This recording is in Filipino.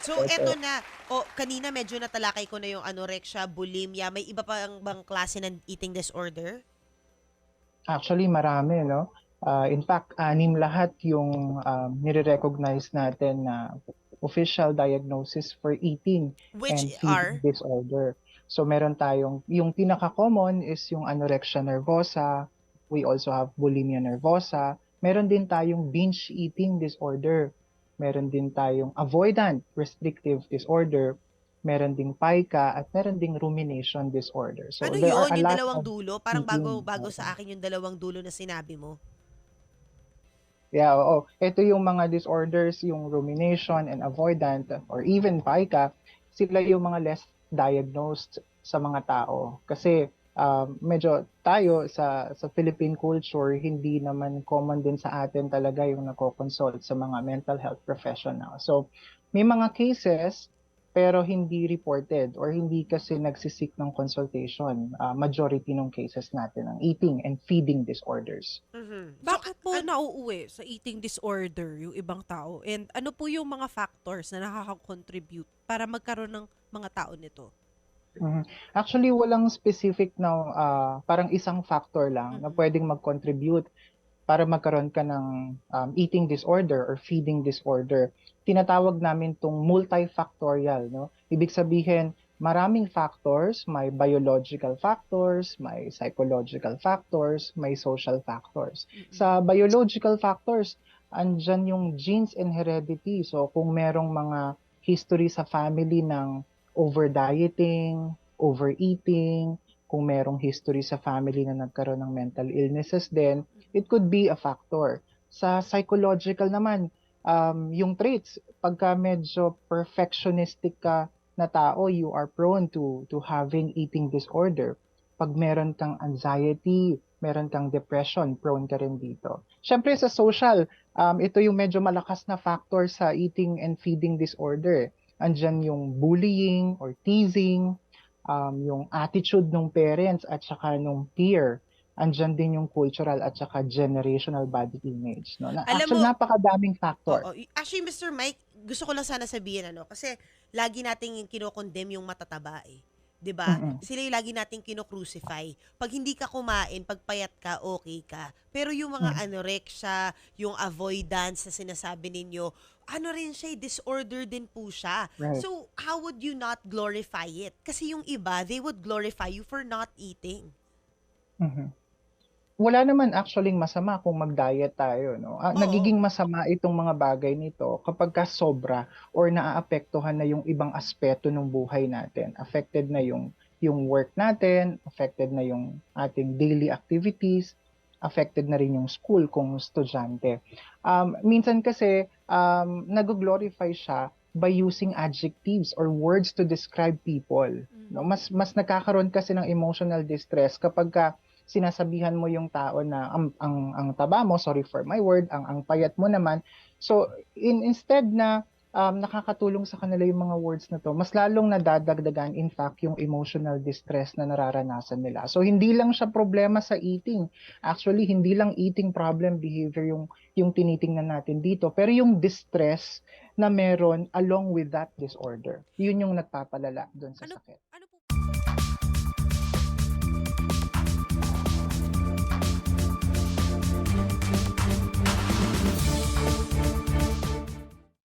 So, Opo. eto na. O, kanina medyo natalakay ko na yung anorexia, bulimia. May iba pa ang bang klase ng eating disorder? Actually, marami, no? Ah, in fact, anim lahat yung um, nire-recognize natin na official diagnosis for eating Which and feeding are? disorder. So meron tayong, yung pinaka-common is yung anorexia nervosa. We also have bulimia nervosa. Meron din tayong binge eating disorder. Meron din tayong avoidant restrictive disorder. Meron ding pica at meron ding rumination disorder. So ano there yun? are a Yung lot dalawang of dulo? Parang bago, bago sa akin yung dalawang dulo na sinabi mo. Yeah, oo. Ito yung mga disorders, yung rumination and avoidant or even pica, sila yung mga less diagnosed sa mga tao. Kasi um, medyo tayo sa sa Philippine culture, hindi naman common din sa atin talaga yung nako-consult sa mga mental health professional. So, may mga cases pero hindi reported or hindi kasi nagsisik ng consultation. Ah, majority ng cases natin ang eating and feeding disorders. Mhm. So, Bakit po an- nauuwi sa eating disorder yung ibang tao? And ano po yung mga factors na nakaka-contribute para magkaroon ng mga tao nito? Mhm. Actually, walang specific na ah, parang isang factor lang na pwedeng mag-contribute para magkaroon ka ng um, eating disorder or feeding disorder. Tinatawag namin tong multifactorial, no? Ibig sabihin, maraming factors, may biological factors, may psychological factors, may social factors. Sa biological factors, andyan yung genes and heredity. So kung merong mga history sa family ng over-dieting, overeating, kung merong history sa family na nagkaroon ng mental illnesses din, it could be a factor. Sa psychological naman, um, yung traits, pagka medyo perfectionistic ka na tao, you are prone to to having eating disorder. Pag meron kang anxiety, meron kang depression, prone ka rin dito. Siyempre sa social, um, ito yung medyo malakas na factor sa eating and feeding disorder. Andyan yung bullying or teasing, um, yung attitude ng parents at saka nung peer. Andyan din yung cultural at saka generational body image. No? Na, Alam actually, mo- napakadaming factor. Oo. Actually, Mr. Mike, gusto ko lang sana sabihin ano, kasi lagi nating kinokondem yung matataba eh. 'Di ba? Mm-mm. Sila yung lagi nating kinocrucify. Pag hindi ka kumain, pag payat ka, okay ka. Pero yung mga Mm. anorexia, yung avoidance na sinasabi ninyo, ano rin siya, eh, disorder din po siya. Right. So, how would you not glorify it? Kasi yung iba, they would glorify you for not eating. Mhm. Wala naman actually masama kung mag-diet tayo, no? Ah, Oo. nagiging masama itong mga bagay nito kapag ka sobra or naaapektuhan na yung ibang aspeto ng buhay natin. Affected na yung yung work natin, affected na yung ating daily activities, affected na rin yung school kung estudyante. Um, minsan kasi um, nag-glorify siya by using adjectives or words to describe people. No, mas mas nagkakaroon kasi ng emotional distress kapag ka sinasabihan mo yung tao na ang ang, ang taba mo, sorry for my word, ang ang payat mo naman. So in instead na um, nakakatulong sa kanila yung mga words na to, mas lalong nadadagdagan in fact yung emotional distress na nararanasan nila. So hindi lang siya problema sa eating. Actually, hindi lang eating problem behavior yung yung tinitingnan natin dito, pero yung distress na meron along with that disorder. Yun yung nagpapalala doon sa Ano- sakit.